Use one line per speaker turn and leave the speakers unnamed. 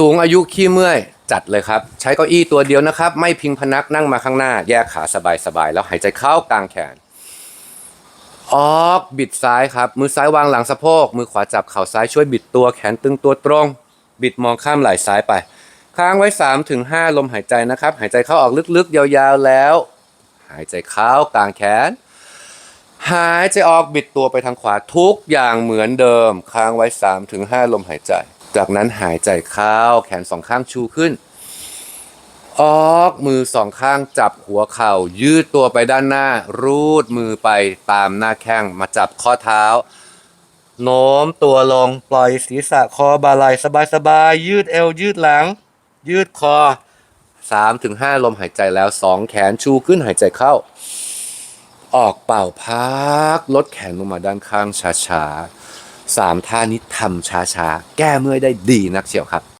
สูงอายุขี้เมื่อยจัดเลยครับ ใช้เก้าอี้ตัวเดียวนะครับ ไม่พิงพนักนั่งมาข้างหน้า แยกขาสบายๆแล้วหายใจเข้ากลางแขน ออกบิดซ้ายครับ มือซ้ายวางหลังสะโพก มือขวาจับเข่าซ้ายช่วยบิดตัวแขนตึงตัวตรง บิดมองข้ามไหล่ซ้ายไป ค้างไว้3ถึง5ลมหายใจนะครับ หายใจเข้าออกลึกๆ ยาวๆแล้ว หายใจเข้ากลางแขน หายใจออกบิดตัวไปทางขวาทุกอย่างเหมือนเดิม ค้างไว้3ถึง5ลมหายใจ จากนั้นหายใจเข้าแขนสองข้างชูขึ้น ออกมือสองข้างจับหัวเข่า ยืดตัวไปด้านหน้า รูดมือไปตามหน้าแข้งมาจับข้อเท้า โน้มตัวลงปล่อยศีรษะคอบาไหลสบายๆยืดเอวยืดหลัง ยืดคอ3ถึง5ลมหายใจแล้วสองแขนชูขึ้นหายใจเข้า ออกเป่าพัก ลดแขนลงมาด้านข้างช้าๆ สามท่านี้ทำช้าๆ แก้เมื่อยได้ดีนักเชียวครับ